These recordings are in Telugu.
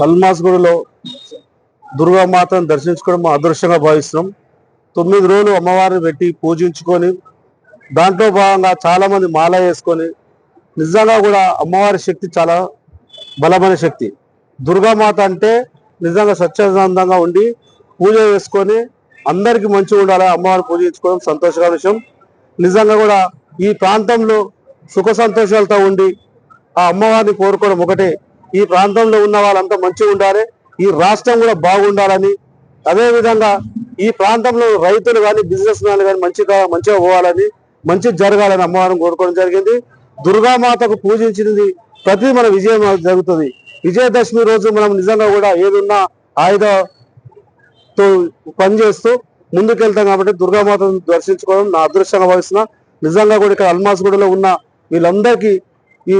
హల్మాస్గూడలో దుర్గామాతను దర్శించుకోవడం మా అదృష్టంగా భావిస్తున్నాం. తొమ్మిది రోజులు అమ్మవారిని పెట్టి పూజించుకొని దాంట్లో భాగంగా చాలామంది మాల వేసుకొని నిజంగా కూడా అమ్మవారి శక్తి చాలా బలమైన శక్తి. దుర్గామాత అంటే నిజంగా స్వచ్ఛందంగా ఉండి పూజ చేసుకొని అందరికీ మంచిగా ఉండాలి అమ్మవారిని పూజించుకోవడం సంతోషకర విషయం. నిజంగా కూడా ఈ ప్రాంతంలో సుఖ సంతోషాలతో ఉండి ఆ అమ్మవారిని కోరుకోవడం ఒకటే. ఈ ప్రాంతంలో ఉన్న వాళ్ళంతా మంచిగా ఉండాలి. ఈ రాష్ట్రం కూడా బాగుండాలని. అదేవిధంగా ఈ ప్రాంతంలో రైతులు కానీ బిజినెస్ మ్యాన్లు కానీ మంచిగా మంచిగా పోవాలని మంచి జరగాలని అమ్మవారిని కోరుకోవడం జరిగింది. దుర్గామాతకు పూజించినది ప్రతి మన విజయం జరుగుతుంది. విజయదశమి రోజు మనం నిజంగా కూడా ఏదున్నా ఆయుధతో పనిచేస్తూ ముందుకెళ్తాం కాబట్టి దుర్గామాతను దర్శించుకోవడం నా అదృష్టంగా భావిస్తున్నా. నిజంగా కూడా ఇక్కడ అల్మాస్గూడలో ఉన్న వీళ్ళందరికీ ఈ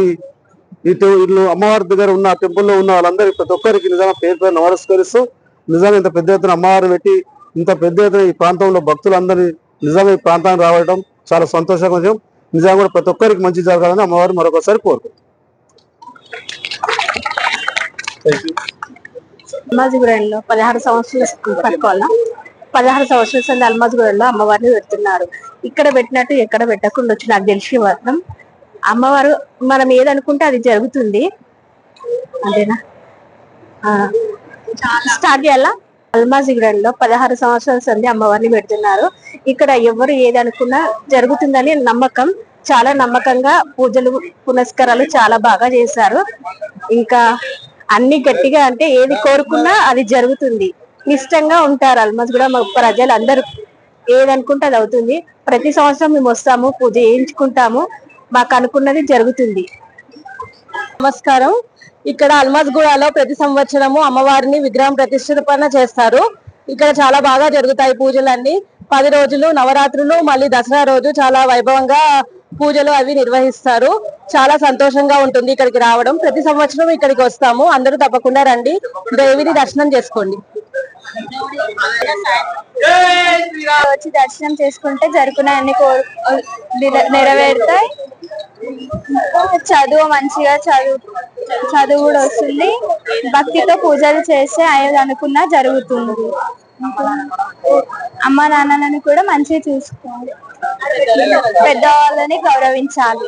ఇటు వీళ్ళు అమ్మవారి దగ్గర ఉన్న టెంపుల్లో ఉన్న వాళ్ళందరూ ప్రతి ఒక్కరికి నిజంగా పేరు పేరు నమస్కరిస్తూ నిజంగా ఇంత పెద్ద ఎత్తున అమ్మవారిని పెట్టి ఇంత పెద్ద ఎత్తున ఈ ప్రాంతంలో భక్తులందరినీ నిజంగా ఈ ప్రాంతానికి రావడం చాలా సంతోషంగా విషయం నిజంగా కూడా ప్రతి ఒక్కరికి మంచి జరగాలని అమ్మవారు మరొకసారి కోరుకుంటున్నాం. అల్మాజిగూడెంలో పదహారు సంవత్సరాలు పట్టుకోవాలా? పదహారు సంవత్సరాల సంది అమ్మవారిని పెడుతున్నారు. ఇక్కడ పెట్టినట్టు ఎక్కడ పెట్టకుండా వచ్చి నాకు తెలిసి మాత్రం అమ్మవారు మనం ఏదనుకుంటే అది జరుగుతుంది. అంతేనా? స్టార్ట్ చేయాలా? అల్మాజిగూడెంలో పదహారు సంవత్సరాల సంది అమ్మవారిని పెడుతున్నారు. ఇక్కడ ఎవరు ఏది అనుకున్నా జరుగుతుందని నమ్మకం చాలా నమ్మకంగా పూజలు పునస్కారాలు చాలా బాగా చేశారు. ఇంకా అన్ని గట్టిగా అంటే ఏది కోరుకున్నా అది జరుగుతుంది. ఇష్టంగా ఉంటారు అల్మస్ కూడా మా ప్రజలు అందరూ ఏది అనుకుంటే అది అవుతుంది. ప్రతి సంవత్సరం మేము వస్తాము పూజ చేయించుకుంటాము. మాకు అనుకున్నది జరుగుతుంది. నమస్కారం. ఇక్కడ అల్మాజ్గూడలో ప్రతి సంవత్సరము అమ్మవారిని విగ్రహం ప్రతిష్టాపన చేస్తారు. ఇక్కడ చాలా బాగా జరుగుతాయి పూజలన్నీ. పది రోజులు నవరాత్రులు మళ్ళీ దసరా రోజు చాలా వైభవంగా పూజలు అవి నిర్వహిస్తారు. చాలా సంతోషంగా ఉంటుంది ఇక్కడికి రావడం. ప్రతి సంవత్సరం ఇక్కడికి వస్తాము. అందరూ తప్పకుండా రండి. దేవిని దర్శనం చేసుకోండి. వచ్చి దర్శనం చేసుకుంటే జరుపుకునే అన్ని నెరవేరుతాయి. చదువు మంచిగా చదువు చదువు కూడా వస్తుంది. భక్తితో పూజలు చేస్తే అయ్యేది అనుకున్నా జరుగుతుంది. అమ్మ నాన్నలను కూడా మంచిగా చూసుకోవాలి. పెద్దవాళ్ళని గౌరవించాలి.